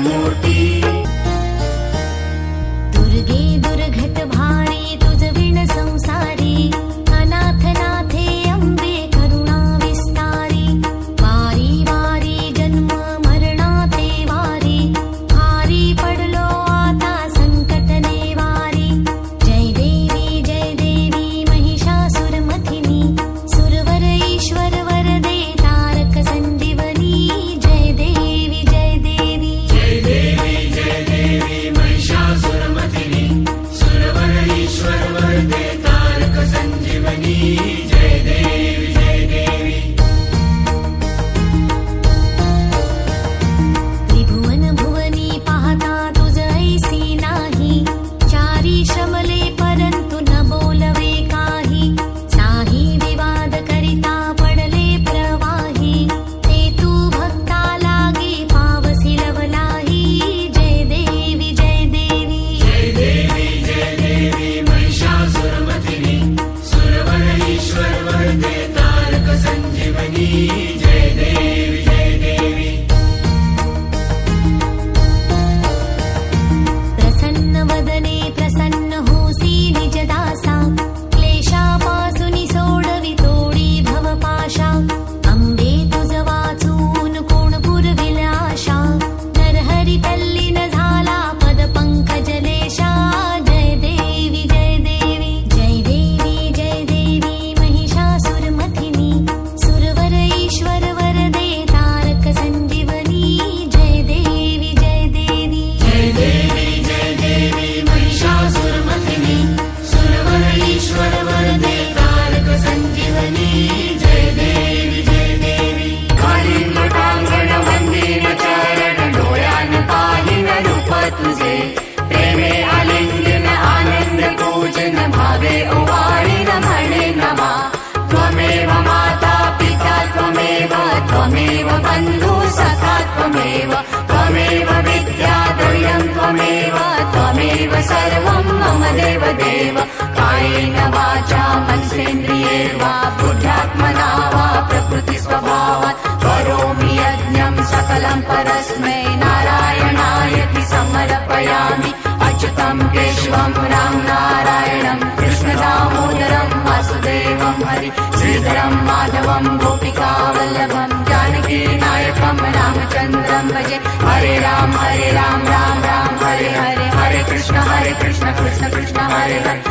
目的。त्वमेव त्वमेव विद्याद्वयम् त्वमेव त्वमेव सर्वम् मम देव देव कायेन वाचा मन्सेन्द्रिये वा बुद्धात्मना वा प्रकृतिस्वभावात् करोमि यज्ञम् सकलम् परस्मै नारायणायति समर्पयामि। अच्युतम् विश्वम् राम नारायणम् कृष्णदामोदरम् वासुदेवम् हरि श्रीधरम् माधवम् रामचन्द्रं भजे हरे राम हरे राम राम राम, हरे हरे। हरे कृष्ण हरे कृष्ण कृष्ण कृष्ण, हरे हरे।